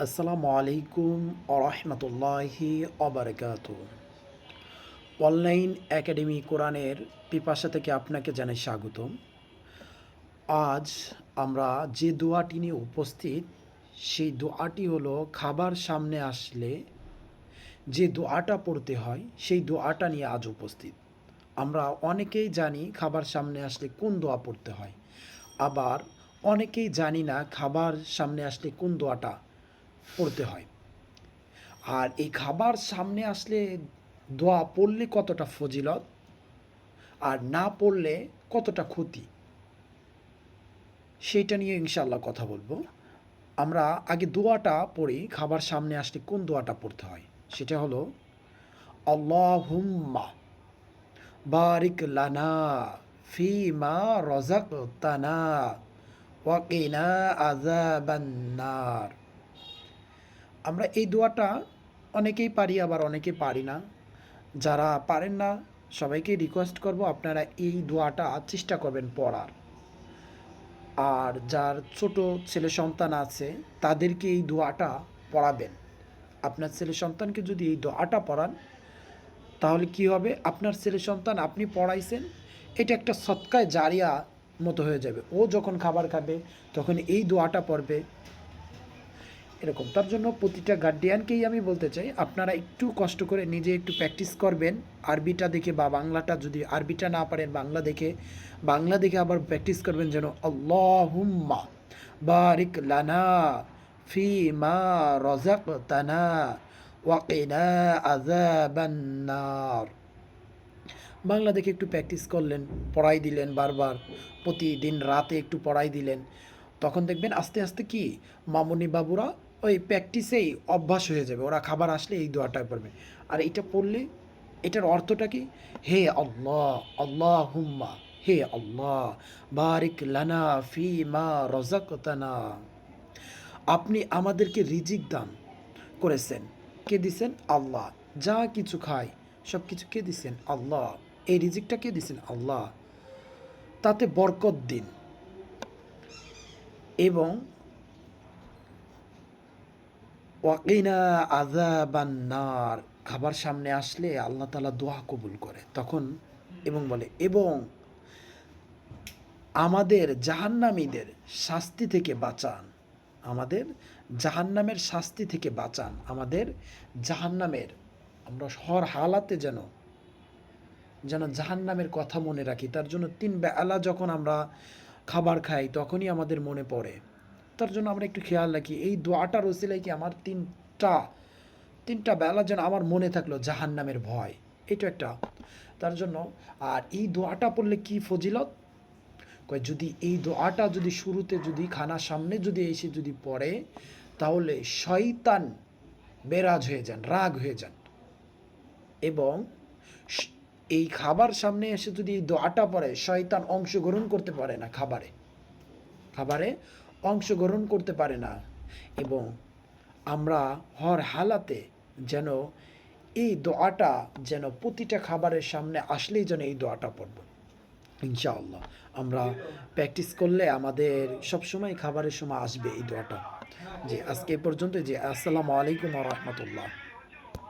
আসসালামু আলাইকুম আরহামতুল্লাহি অবরকাত online academy কোরআনের পিপাসা থেকে আপনাকে জানাই স্বাগতম। আজ আমরা যে দোয়াটি নিয়ে উপস্থিত, সেই দোয়াটি হলো খাবার সামনে আসলে যে দোয়াটা পড়তে হয়, সেই দোয়াটা নিয়ে আজ উপস্থিত। আমরা অনেকেই জানি খাবার সামনে আসলে কোন দোয়া পড়তে হয়। আবার অনেকেই জানি না খাবার সামনে আসলে কোন দোয়াটা পড়তে হয়। আর এই খাবার সামনে আসলে দোয়া পড়লে কতটা ফজিলত আর না পড়লে কতটা ক্ষতি? সেইটা নিয়ে ইনশাল্লাহ কথা বলব। আমরা আগে দোয়াটা পড়ি, খাবার সামনে আসলে কোন দোয়াটা পড়তে হয়? সেটা হলো, আল্লাহুম্মা বারিক লানা ফি মা রজাক তানা ওয়াকিনা আজাবান্নার আমরা এই দোয়াটা অনেকেই পারি, আবার অনেকে পারি না। যারা পারেন না, সবাইকে রিকোয়েস্ট করব আপনারা এই দোয়াটা চেষ্টা করবেন পড়ার। আর যার ছোট ছেলে সন্তান আছে, তাদেরকে এই দোয়াটা পড়াবেন। আপনার ছেলে সন্তানকে যদি এই দোয়াটা পড়ান, তাহলে কি হবে? আপনার ছেলে সন্তান আপনি পড়াইছেন, এটা একটা সৎকায় জারিয়া মতো হয়ে যাবে। ও যখন খাবার খাবে, তখন এই দোয়াটা পড়বে। এরকম। তার জন্য প্রতিটা গার্ডিয়ানকেই আমি বলতে চাই, আপনারা একটু কষ্ট করে নিজে একটু প্র্যাকটিস করবেন। আরবিটা দেখে বা বাংলাটা যদি আরবিটা না পারেন, বাংলা দেখে বাংলা দেখে আবার প্র্যাকটিস করবেন যেন আল্লাহুম্মা বারিক লানা ফি মা রজাক তানা ওয়াকিনা আজাবান্নার বাংলা দেখে একটু প্র্যাকটিস করলেন, পড়াই দিলেন বারবার, প্রতিদিন রাতে একটু পড়াই দিলেন। তখন দেখবেন আস্তে আস্তে কি, মামুনি বাবুরা ওই প্র্যাকটিসেই অভ্যাস হয়ে যাবে। ওরা খাবার আসলে এই দোয়াটা পড়বে। আর এটা পড়লে এটার অর্থটা কি? হে আল্লাহ আল্লাহ হুম্মা হে আল্লাহ, বারিক লানা ফি মা রজাকতানা। আপনি আমাদেরকে রিজিক দান করেছেন। কে দিছেন? আল্লাহ। যা কিছু খায় সব কিছু কে দিছেন? আল্লাহ। এই রিজিকটা কে দিছেন? আল্লাহ। তাতে বরকত দিন। এবং ওয়াকিনা আজাবান্নার খাবার সামনে আসলে আল্লাহ তালা দোয়া কবুল করে। তখন এবং বলে, এবং আমাদের জাহান্নামীদের শাস্তি থেকে বাঁচান। আমাদের জাহান্নামের শাস্তি থেকে বাঁচান। আমাদের জাহান্নামের, আমরা হর হালাতে যেন যেন জাহান্নামের কথা মনে রাখি। তার জন্য তিন বেলা যখন আমরা খাবার খাই, তখনই আমাদের মনে পড়ে তার জন্য আমরা একটু খেয়াল রাখি। এই দোয়াটার ওসিলায় কি আমার তিনটা তিনটা বেলা যেন আমার মনে থাকল জাহান্নামের ভয়। এটা একটা। তার জন্য, আর এই দোয়াটা পড়লে কি ফজিলত? কয়, যদি এই দোয়াটা যদি শুরুতে যদি খানার সামনে যদি এসে যদি পড়ে, তাহলে শয়তান বেরাজ হয়ে যান, রাগ হয়ে যান। এবং এই খাবার সামনে এসে যদি এই দোয়াটা পড়ে, শয়তান অংশগ্রহণ করতে পারে না খাবারে। খাবারে অংশগ্রহণ করতে পারে না এবং আমরা হর হালাতে যেন এই দোয়াটা যেন প্রতিটা খাবারের সামনে আসলেই যেন এই দোয়াটা পড়ব। ইনশাআল্লাহ, আমরা প্র্যাকটিস করলে আমাদের সবসময় খাবারের সময় আসবে এই দোয়াটা। যে আজকে পর্যন্ত যে আসসালামু আলাইকুম রহমতুল্লাহ।